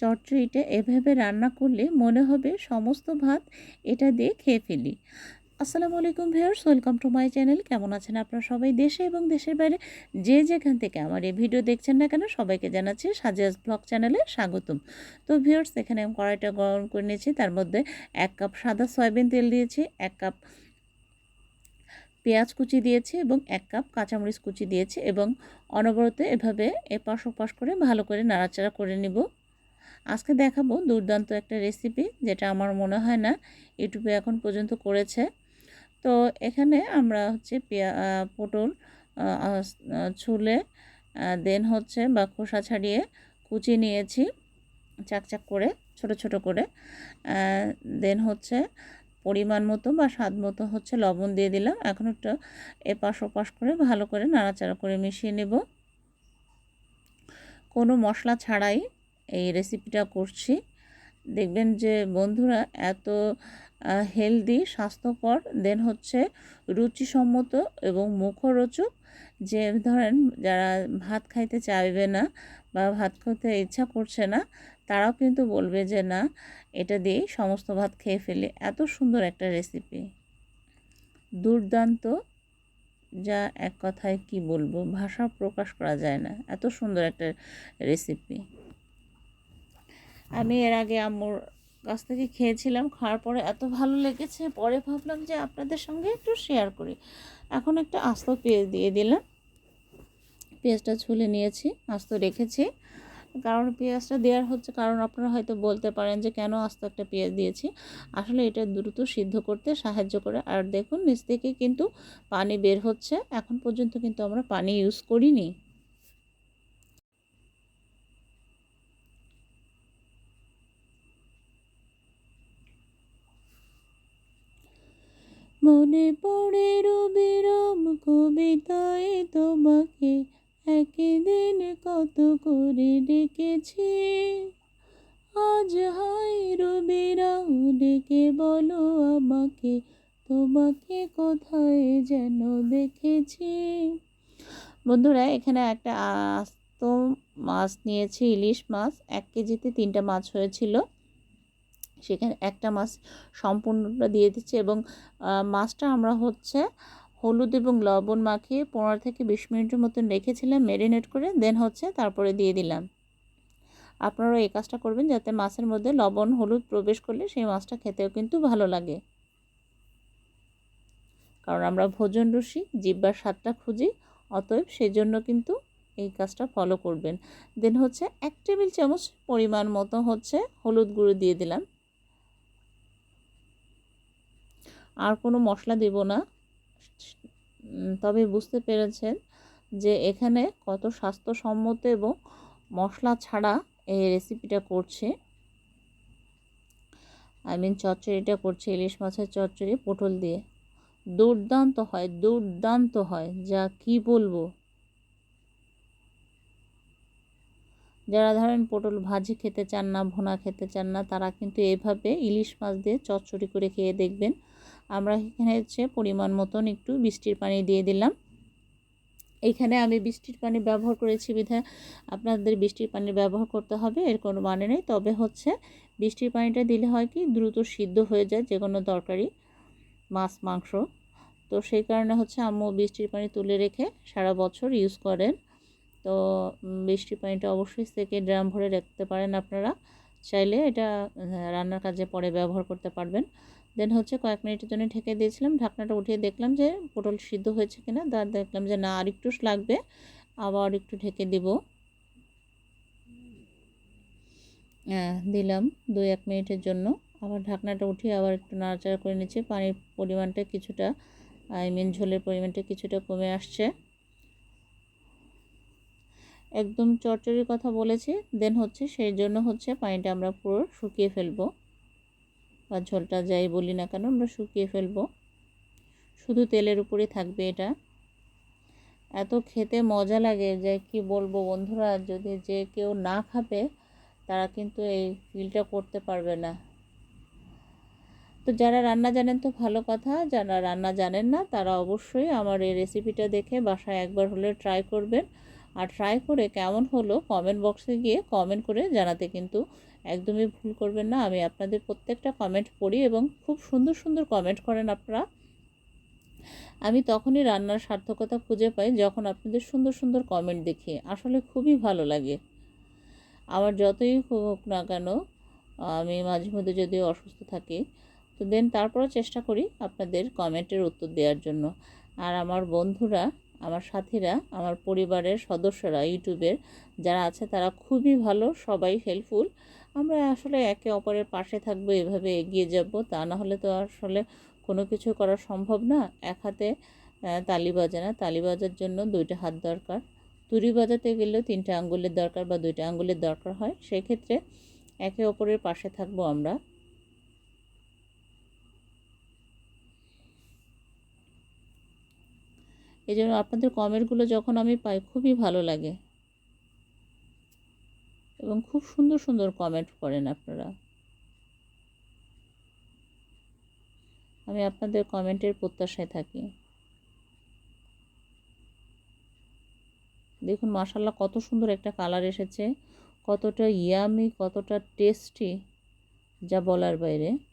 চচ্চড়িটা এভাবে রান্না করলে মনে হবে সমস্ত ভাত এটা দিয়ে খেয়ে ফেলি। আসসালামু আলাইকুম viewers, welcome to my channel. কেমন আছেন আপনারা সবাই? দেশে এবং দেশের বাইরে যে যেখান থেকে আমার এই ভিডিও দেখছেন না কেন, সবাইকে জানাচ্ছি সাজিয়াস ব্লগ চ্যানেলে স্বাগতম। তো ভিউয়ার্স, এখানে আমি কড়াইটা গরম করে নিয়েছি। তার মধ্যে এক কাপ সাদা সয়াবিন তেল দিয়েছি, এক কাপ পেঁয়াজ কুচি দিয়েছি এবং এক কাপ কাঁচামরিচ কুচি দিয়েছি এবং অনবরত এভাবে এপাশ ওপাশ করে ভালো করে নাড়াচাড়া করে নিব। আজকে দেখাবো দুর্দান্ত একটা রেসিপি যেটা আমার মনে হয় না ইউটিউবে এখন পর্যন্ত করেছে। তো এখানে আমরা হচ্ছে পেঁয়া পটল ছুলে দেন হচ্ছে বা খোসা ছাড়িয়ে কুচি নিয়েছি চাকচাক করে, ছোট ছোট করে। দেন হচ্ছে পরিমাণ মতো বা স্বাদ মতো হচ্ছে লবণ দিয়ে দিলাম। এখন একটু এপাশ ওপাশ করে ভালো করে নাড়াচাড়া করে মিশিয়ে নেব। কোনো মশলা ছাড়াই এই রেসিপিটা করছি। দেখবেন যে বন্ধুরা এত হেলদি স্বাস্থ্যকর দেন হচ্ছে রুচিসম্মত এবং মুখরোচক যে ধরেন যারা ভাত খাইতে চাইবে না বা ভাত খেতে ইচ্ছা করছে না, তারাও কিন্তু বলবে যে না, এটা দিয়েই সমস্ত ভাত খেয়ে ফেলি। এত সুন্দর একটা রেসিপি দুর্দান্ত, যা এক কথায় কি বলব, ভাষা প্রকাশ করা যায় না। এত সুন্দর একটা রেসিপি আমি এর আগে আম্মুর কাছ থেকে খেয়েছিলাম, খাওয়ার পরে এত ভালো লেগেছে, পরে ভাবলাম যে আপনাদের সঙ্গে একটু শেয়ার করি। এখন একটা আস্ত পেঁয়াজ দিয়ে দিলাম। পেঁয়াজটা ছুলে নিয়েছি, আস্ত রেখেছি। কারণ পেঁয়াজটা দেওয়ার হচ্ছে কারণ আপনারা হয়তো বলতে পারেন যে কেন আস্ত একটা পেঁয়াজ দিয়েছি। আসলে এটা দ্রুত সিদ্ধ করতে সাহায্য করে। আর দেখুন, নিচ থেকে কিন্তু পানি বের হচ্ছে। এখন পর্যন্ত কিন্তু আমরা পানি ইউজ করিনি। মনে পড়ে রবিরম কবিতায় তোমাকে। একদিন কত করে ডেকেছি। আজ হাই রবিরাও ডেকে বলো আমাকে, তোমাকে কোথায় যেন দেখেছি। বন্ধুরা, এখানে একটা আস্ত মাছ নিয়েছি, ইলিশ মাছ। এক কেজিতে তিনটা মাছ হয়েছিল। সেখানে একটা মাছ সম্পূর্ণটা দিয়ে দিচ্ছে এবং মাছটা আমরা হচ্ছে হলুদ এবং লবণ মাখিয়ে পনেরো থেকে বিশ মিনিটের মতন রেখেছিলাম ম্যারিনেট করে দেন হচ্ছে তারপরে দিয়ে দিলাম। আপনারা এই কাজটা করবেন যাতে মাছের মধ্যে লবণ, হলুদ প্রবেশ করলে সেই মাছটা খেতেও কিন্তু ভালো লাগে। কারণ আমরা ভোজন রুশি, জিব্বার স্বাদটা খুঁজি, অতএব সেই জন্য কিন্তু এই কাজটা ফলো করবেন। দেন হচ্ছে এক টেবিল চামচ পরিমাণ মতো হচ্ছে হলুদ গুঁড়ো দিয়ে দিলাম। আর কোনো মশলা দেব না। তবে বুঝতে পেরেছেন যে এখানে কত স্বাস্থ্যসম্মত এবং মশলা ছাড়া এই রেসিপিটা করছে। আই মিন চচ্চড়িটা করছে, ইলিশ মাছের চচ্চড়ি, পটল দিয়ে। দুর্দান্ত হয় দুর্দান্ত হয়, যা কি বলব? যারা ধরেন পটল ভাজি খেতে চান না, ভোনা খেতে চান না, তারা কিন্তু এভাবে ইলিশ মাছ দিয়ে চচ্চড়ি করে খেয়ে দেখবেন। আমরা এখানে হচ্ছে পরিমাণ মতন একটু বৃষ্টির পানি দিয়ে দিলাম। এইখানে আমি বৃষ্টির পানি ব্যবহার করেছি বিধায় আপনাদের বৃষ্টির পানি ব্যবহার করতে হবে, এর কোনো মানে নেই। তবে হচ্ছে বৃষ্টির পানিটা দিলে হয় কি, দ্রুত সিদ্ধ হয়ে যায় যে কোনো তরকারি, মাছ, মাংস। তো সেই কারণে হচ্ছে আম্মু বৃষ্টির পানি তুলে রেখে সারা বছর ইউজ করেন। তো বৃষ্টির পানিটা অবশ্যই থেকে ড্রাম ভরে রাখতে পারেন আপনারা। চাইলে এটা রান্নার কাজে পরে ব্যবহার করতে পারবেন। দেন হচ্ছে কয়েক মিনিটের জন্য ঢেকে দিয়েছিলাম। ঢাকনাটা উঠিয়ে দেখলাম যে পটল সিদ্ধ হয়েছে কিনা। তার দেখলাম যে না, আর একটু লাগবে। আবার একটু ঢেকে দিব। দিলাম দুই এক মিনিটের জন্য। আবার ঢাকনাটা উঠিয়ে আবার একটু নাড়াচাড়া করে নিচ্ছি। পানির পরিমাণটা কিছুটা, আই মিন ঝোলের পরিমাণটা কিছুটা কমে আসছে। একদম চটচড়ির কথা বলেছি। দেন হচ্ছে সেই জন্য হচ্ছে পানিটা আমরা পুরো শুকিয়ে ফেলব। বা ঝোলটা যাই বলি না কেন, আমরা শুকিয়ে ফেলব। শুধু তেলের উপরে থাকবে এটা। এত খেতে মজা লাগে যে কি বলব বন্ধুরা, যদি যে কেউ না খাবে, তারা কিন্তু এই ফিলটা করতে পারবে না। তো যারা রান্না জানেন তো ভালো কথা, যারা রান্না জানেন না, তারা অবশ্যই আমার এই রেসিপিটা দেখে বাসায় একবার হলে ট্রাই করবেন। আর ট্রাই করে কেমন হলো কমেন্ট বক্সে গিয়ে কমেন্ট করে জানাতে কিন্তু একদমই ভুল করবেন না। আমি আপনাদের প্রত্যেকটা কমেন্ট পড়ি এবং খুব সুন্দর সুন্দর কমেন্ট করেন আপনারা। আমি তখনই রান্নার সার্থকতা খুঁজে পাই যখন আপনাদের সুন্দর সুন্দর কমেন্ট দেখি। আসলে খুবই ভালো লাগে। আমার যতই হোক না কেন, আমি মাঝে মধ্যে যদি অসুস্থ থাকি, তো দেন তারপরও চেষ্টা করি আপনাদের কমেন্টের উত্তর দেওয়ার জন্য। আর আমার বন্ধুরা, আমার সাথীরা, আমার পরিবারের সদস্যরা, ইউটিউবের যারা আছে তারা খুবই ভালো, সবাই হেল্পফুল আমরা আসলে একে অপরের পাশে থাকব, এভাবে এগিয়ে যাব। তা না হলে তো আসলে কোনো কিছু করা সম্ভব না। এক হাতে তালি বাজে না তালি বাজার জন্য দুইটা হাত দরকার। তুরি বাজাতে গেলেও তিনটা আঙ্গুলের দরকার বা দুইটা আঙ্গুলের দরকার হয়। সেক্ষেত্রে একে অপরের পাশে থাকব আমরা। এই জন্য আপনাদের কমেন্টগুলো যখন আমি পাই, খুবই ভালো লাগে। এবং খুব সুন্দর সুন্দর কমেন্ট করেন আপনারা। আমি আপনাদের কমেন্টের প্রত্যাশায় থাকি। দেখুন মাসাল্লাহ কত সুন্দর একটা কালার এসেছে। কতটা ইয়ামি কতটা টেস্টি যা বলার বাইরে।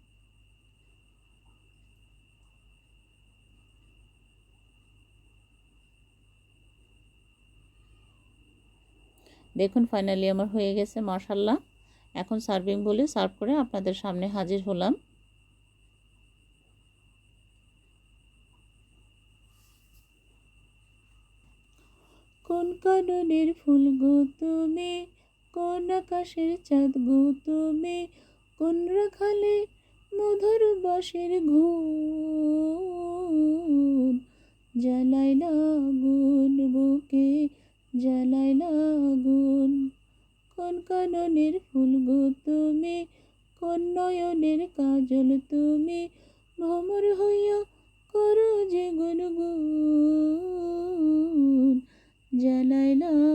দেখুন ফাইনালি আমার হয়ে গেছে মাশাল্লাহ এখন সার্ভিং বলে সার্ভ করে আপনাদের সামনে হাজির হলাম। কোন কাননের ফুল গো তুমি? কোন আকাশের চাঁদ গো তুমি? কোন রাখালে মধুর বাসের ঘুম জ্বালাইলা গুন বুকে জ্বালাইলা কাননের ফুলগো তুমি কন্নয়নের কাজল তুমি ভ্রমর হইয়া করো যে গুনগুন গুন